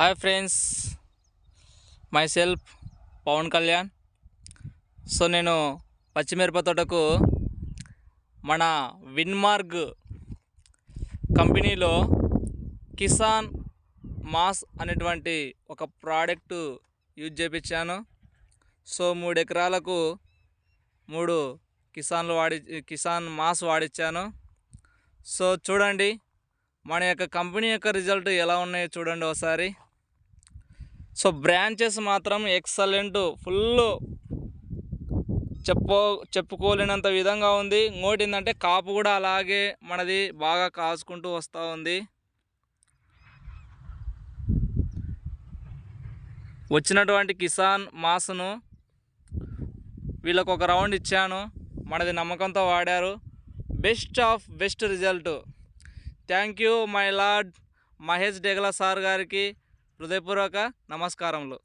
Hi friends my self Pawan Kalyan. So నేను పచ్చిమిరప తోటకు మన విన్మార్గ్ కంపెనీలో కిసాన్ మాస్ అనేటువంటి ఒక ప్రోడక్ట్ యూజ్ చేయించాను సో మూడు ఎకరాలకు మూడు కిసాన్లు వాడి కిసాన్ మాస్ వాడిచ్చాను. సో చూడండి మన యొక్క కంపెనీ యొక్క రిజల్ట్ ఎలా ఉన్నాయో చూడండి ఒకసారి. సో బ్రాంచెస్ మాత్రం ఎక్సలెంట్ ఫుల్ చెప్పో చెప్పుకోలేనంత విధంగా ఉంది. ఇంకోటి ఏంటంటే కాపు కూడా అలాగే మనది బాగా కాసుకుంటూ వస్తూ ఉంది. వచ్చినటువంటి కిసాన్ మాస్ను వీళ్ళకు ఒక రౌండ్ ఇచ్చాను. మనది నమ్మకంతో వాడారు. Best of best result. Thank you my lord Mahesh Degala sir గారికి. హృదయపూర్వక నమస్కారములు.